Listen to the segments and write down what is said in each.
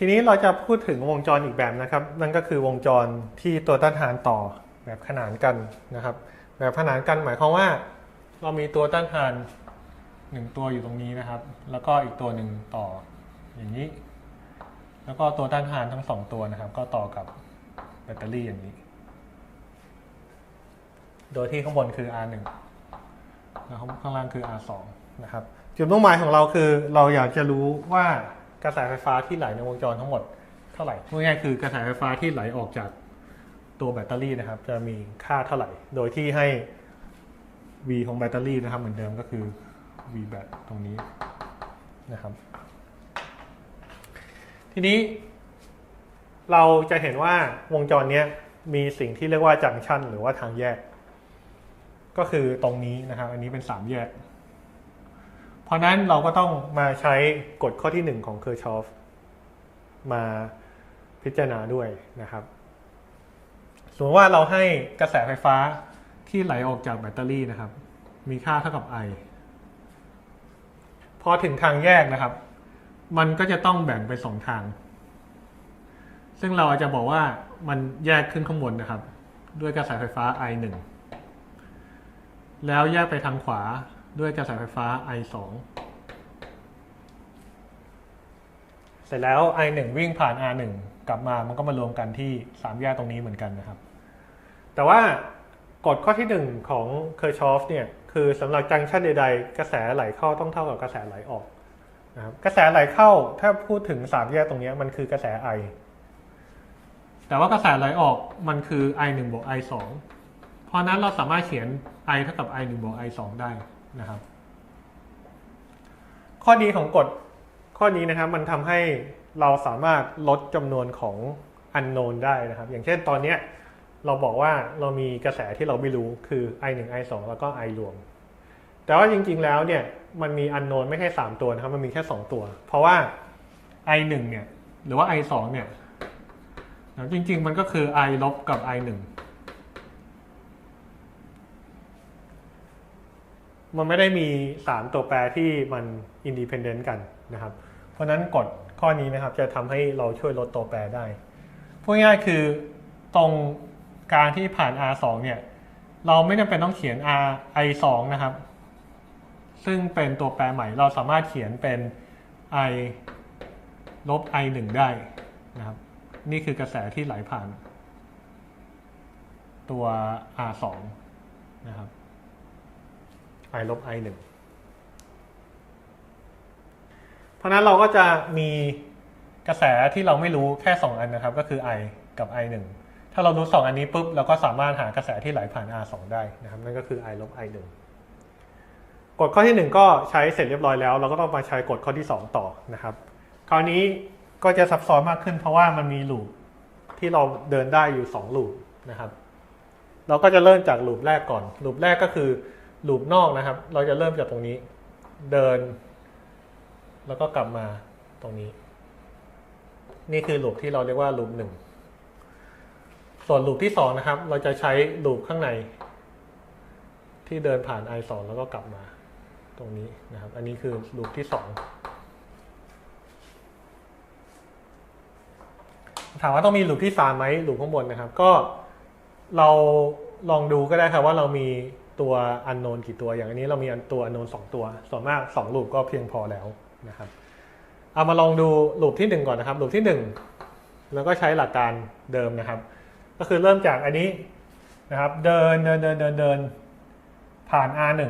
ทีนี้เราจะพูดถึงวงจรอีกแบบนะครับ นั่นก็คือวงจรที่ตัวต้านทานต่อแบบขนานกันนะครับ แบบขนานกันหมายความว่า เรามีตัวต้านทานหนึ่งตัวอยู่ตรงนี้นะครับ แล้วก็อีกตัวหนึ่งต่ออย่างนี้ แล้วก็ตัวต้านทานทั้งสองตัวนะครับ ก็ต่อกับแบตเตอรี่อย่างนี้ โดยที่ข้างบนคือ R1 แล้วข้างล่างคือ R2 นะครับ จุดมุ่งหมายของเราคือเราอยากจะรู้ว่า กระแสไฟฟ้าที่ไหลในวงจรทั้งหมดเท่าไหร่พูดง่ายๆคือกระแสไฟฟ้าที่ไหลออกจากตัวแบตเตอรี่นะครับ จะมีค่าเท่าไหร่ โดยที่ให้ V ของแบตเตอรี่นะครับเหมือนเดิมก็คือ V แบตตรงนี้นะครับ ทีนี้ เราจะเห็นว่าวงจรนี้มีสิ่งที่เรียกว่าจังชันหรือว่าทางแยก ก็คือตรงนี้นะครับ อันนี้เป็นสามแยก เพราะนั้นเราก็ต้องมาใช้กฎข้อที่หนึ่งของเคอร์ชอฟมาพิจารณาด้วยนะครับ สมมติว่าเราให้กระแสไฟฟ้าที่ไหลออกจากแบตเตอรี่นะครับ มีค่าเท่ากับ I พอถึงทางแยกนะครับ มันก็จะต้องแบ่งเป็นสองทาง ซึ่งเราอาจจะบอกว่ามันแยกขึ้นข้างบนนะครับ ด้วยกระแสไฟฟ้า I 1แล้วแยกไปทางขวา ด้วยกระแสไฟฟ้า I 2 เสร็จแล้ว I 1 วิ่งผ่าน R 1 กลับมามันก็มารวมกันที่สามแยกตรงนี้เหมือนกันนะครับ แต่ว่ากฎข้อที่หนึ่งของเคอร์ชอฟเนี่ยคือสำหรับจังชันใดๆ กระแสไหลเข้าต้องเท่ากับกระแสไหลออกนะครับกระแสไหลเข้าถ้าพูดถึงสามแยกตรงนี้มันคือกระแส I แต่ว่ากระแสไหลออกมันคือ I 1 บวก I 2 เพราะนั้นเราสามารถเขียน I เท่ากับ I 1 บวก I 2 ได้ นะครับ ข้อดีของกฎข้อนี้นะครับมันทำให้เราสามารถลดจำนวนของ unknown ได้นะครับ อย่างเช่นตอนเนี้ยเราบอกว่าเรามีกระแสที่เราไม่รู้คือ I 1 I 2แล้วก็ I รวม แต่ว่าจริงๆแล้วเนี่ยมันมี unknown ไม่แค่3 ตัวนะครับ มันมีแค่ 2 ตัว เพราะว่า I 1เนี่ยหรือว่า I 2เนี่ยจริงๆ มันก็คือ I ลบกับ I 1 มันไม่ได้มี 3 ตัวแปรที่มัน independent กันนะครับ เพราะนั้นกฎข้อนี้นะครับจะทำให้เราช่วยลดตัวแปรได้พูดง่ายๆคือตรงกางที่ผ่าน R 2 เนี่ยเราไม่จำเป็นต้องเขียน R I 2 นะครับ ซึ่งเป็นตัวแปรใหม่เราสามารถเขียนเป็น I ลบ I 1 ได้นะครับ นี่คือกระแสที่ไหลผ่าน ตัว R 2 นะครับ I ลบ I 1เพราะนั้นเราก็จะมีกระแสที่เราไม่รู้แค่ 2 อันนะครับ ก็คือ I กับ I 1ถ้าเรารู้ 2 อันนี้ปุ๊บเราก็สามารถหากระแสที่ไหลผ่าน R 2ได้นะครับ นั่นก็คือ I ลบ I 1กฎข้อที่ 1 ก็ใช้เสร็จเรียบร้อยแล้ว เราก็ต้องมาใช้กฎข้อที่ 2 ต่อนะครับ คราวนี้ก็จะซับซ้อนมากขึ้นเพราะว่ามันมีลูปที่เราเดินได้อยู่2ลูปนะครับ เราก็จะเริ่มจากลูปแรกก่อนลูปแรกก็คือ ลูปนอกนะครับ เราจะเริ่มจากตรงนี้ เดิน แล้วก็กลับมาตรงนี้ นี่คือลูปที่เราเรียกว่าลูปหนึ่งส่วนลูปที่สองนะครับ เราจะใช้ลูปข้างใน ที่เดินผ่าน i 2 แล้วก็กลับมาตรงนี้นะครับ อันนี้คือลูปที่สองถามว่าต้องมีลูปที่สามไหมลูปข้างบนนะครับ ก็เราลองดูก็ได้ครับว่าเรามี ตัวอันโนนกี่ตัวอย่างอันนี้เรามีตัวอันโนนสองตัว ส่วนมากสองลูปก็เพียงพอแล้วนะครับเอามาลองดูลูปที่หนึ่งก่อนนะครับลูปที่หนึ่งแล้วก็ใช้หลักการเดิมนะครับ ก็คือเริ่มจากอันนี้นะครับ เดินเดินเดินเดินเดินผ่าน R1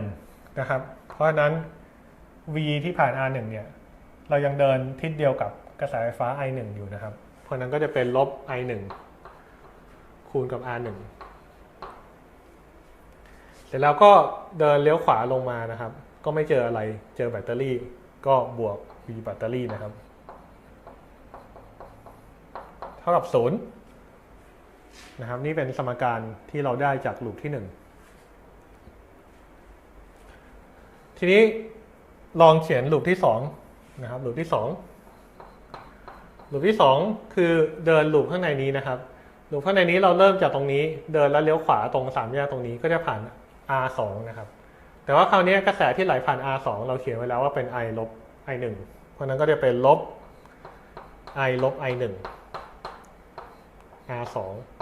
นะครับ เพราะฉะนั้น V ที่ผ่าน R1 เนี่ยเรายังเดินทิศเดียวกับกระแสไฟฟ้า I1 อยู่นะครับ เพราะฉะนั้นก็จะเป็นลบ I1 คูณกับ R1 เสร็จแล้วก็เดินเลี้ยวขวาลงมานะครับ ก็ไม่เจออะไรเจอแบตเตอรี่ ก็บวก V แบตเตอรี่นะครับ เท่ากับศูนย์นะครับ นี่เป็นสมการที่เราได้จากลูปที่หนึ่งทีนี้ลองเขียนลูปที่สองนะครับลูปที่สองลูปที่สองคือเดินลูปข้างในนี้นะครับลูปข้างในนี้เราเริ่มจากตรงนี้ เดินแล้วเลี้ยวขวาตรงสามแยกตรงนี้ก็จะผ่าน R สองนะครับ แต่ว่าคราวนี้กระแสที่ไหลผ่าน R สองเราเขียนไว้แล้วว่าเป็น I ลบ I หนึ่งเพราะนั้นก็จะเป็นลบ i ลบ i 1 r 2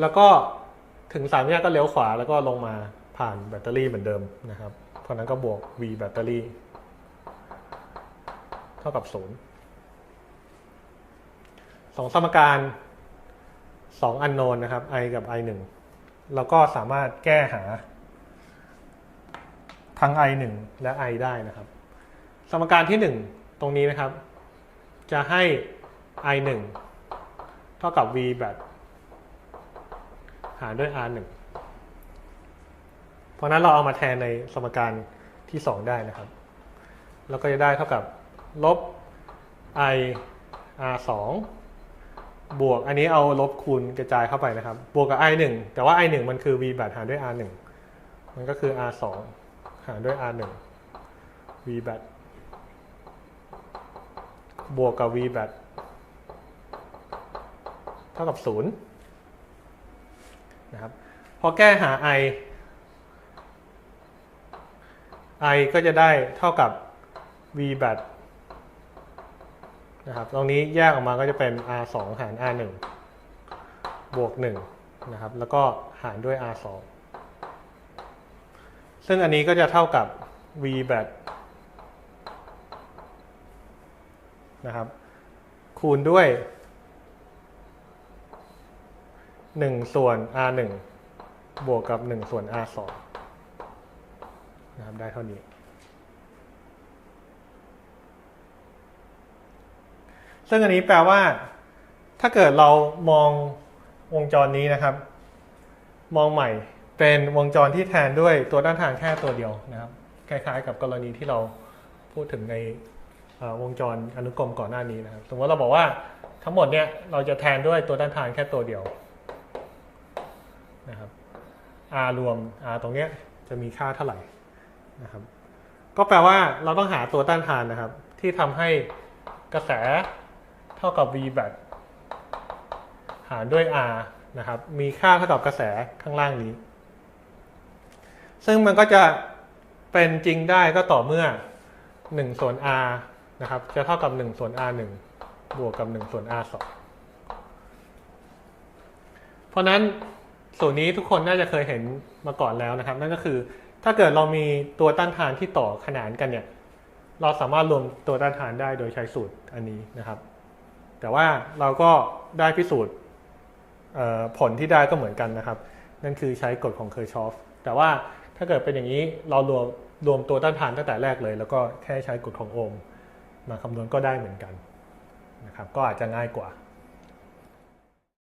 แล้วก็ถึงสามแยกก็เลี้ยวขวาแล้วก็ลงมาผ่านแบตเตอรี่เหมือนเดิมนะครับ เพราะนั้นก็บวก v แบตเตอรี่เท่ากับศูนย์สองสมการ สองอันโนนนะครับ i กับ i 1เราก็สามารถแก้หา ทั้ง i 1และ i ได้นะครับ สมการที่ 1 ตรงนี้นะครับ จะให้ i 1เท่ากับ v แบบหารด้วย r 1เพราะนั้นเราเอามาแทนในสมการที่ 2 ได้นะครับ แล้วก็จะได้เท่ากับลบ i r 2 บวกอันนี้เอาลบคูณกระจายเข้าไปนะครับ บวกกับ i 1แต่ว่า i 1มันคือ v แบบหารด้วย r 1มันก็คือ r 2หารด้วย r 1 v แบบบวกกับ v แบบเท่ากับ 0 นะครับ พอแก้หา i i ก็จะได้เท่ากับ v แบบ นะครับตรงนี้แยกออกมาก็จะเป็น r 2หาร r 1บวก1นะครับแล้วก็หารด้วย r 2ซึ่งอันนี้ก็จะเท่ากับ v แบบนะครับคูณด้วย 1 ส่วน r 1บวกกับ 1 ส่วน r 2นะครับได้เท่านี้ ซึ่งอันนี้แปลว่า ถ้าเกิดเรามองวงจรนี้นะครับ มองใหม่เป็นวงจรที่แทนด้วยตัวด้านทางแค่ตัวเดียวนะครับ คล้ายๆ กับกรณีที่เราพูดถึงในวงจรอนุกรมก่อนหน้านี้นะครับสมมติเราบอกว่าทั้งหมดเนี่ยเราจะแทนด้วยตัวด้านทางแค่ตัวเดียวนะครับ r รวม r ตรงเนี้ยจะมีค่าเท่าไหร่นะครับ ก็แปลว่าเราต้องหาตัวต้านทานนะครับ ที่ทำให้กระแส เท่ากับ v แบบหารด้วย r นะครับ มีค่าเท่ากับกระแสข้างล่างนี้ ซึ่งมันก็จะเป็นจริงได้ก็ต่อเมื่อ 1 ส่วน r นะครับ จะเท่ากับ 1 ส่วน r 1บวกกับ 1 ส่วน r 2เพราะนั้นส่วนนี้ทุกคนน่าจะเคยเห็นมาก่อนแล้วนะครับ นั่นก็คือถ้าเกิดเรามีตัวต้านทานที่ต่อขนานกันเนี่ย เราสามารถรวมตัวต้านทานได้โดยใช้สูตรอันนี้นะครับ แต่ว่าเราก็ได้พิสูจน์ผลที่ได้ก็เหมือนกันนะครับ นั่นคือใช้กฎของเคอร์ชอฟแต่ว่าถ้าเกิดเป็นอย่างนี้เรารวมรวมตัวต้านทานตั้งแต่แรกเลย แล้วก็แค่ใช้กฎของโอห์มมาคำนวณก็ได้เหมือนกันนะครับก็อาจจะง่ายกว่า